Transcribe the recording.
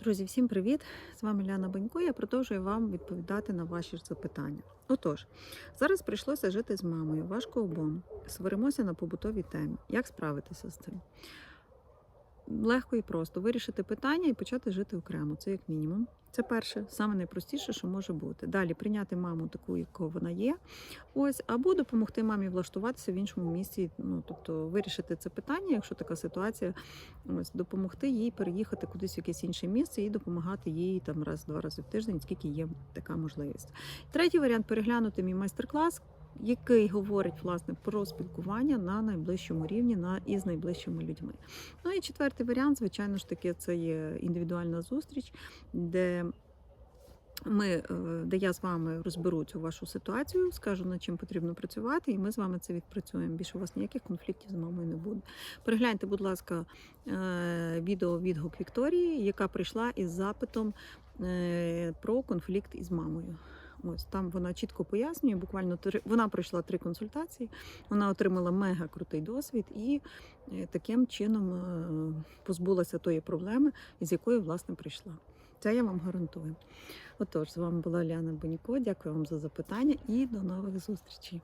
Друзі, всім привіт! З вами Ляна Банько. Я продовжую вам відповідати на ваші запитання. Отож, зараз прийшлося жити з мамою. Важко обом. Сваримося на побутовій темі. Як справитися з цим? Легко і просто вирішити питання і почати жити окремо. Це як мінімум. Це перше, саме найпростіше, що може бути. Далі прийняти маму таку, якою вона є. Ось, або допомогти мамі влаштуватися в іншому місці. Ну тобто вирішити це питання, якщо така ситуація, ось допомогти їй переїхати кудись в якесь інше місце і допомагати їй там раз-два рази в тиждень, скільки є така можливість. Третій варіант переглянути мій майстер-клас. Який говорить власне про спілкування на найближчому рівні на із найближчими людьми. Ну і четвертий варіант, звичайно ж таки, це є індивідуальна зустріч, де ми, е, де я з вами розберу цю вашу ситуацію, скажу над чим потрібно працювати, і ми з вами це відпрацюємо. Більше у вас ніяких конфліктів з мамою не буде. Перегляньте, будь ласка, е, відео відгук Вікторії, яка прийшла із запитом е, про конфлікт із мамою. Ось там вона чітко пояснює. Буквально три вона пройшла три консультації. Вона отримала мега крутий досвід і е, таким чином е, позбулася тої проблеми, із якої власне прийшла. Це я вам гарантую. Отож, з вами була Ліана Боніко. Дякую вам за запитання і до нових зустрічей.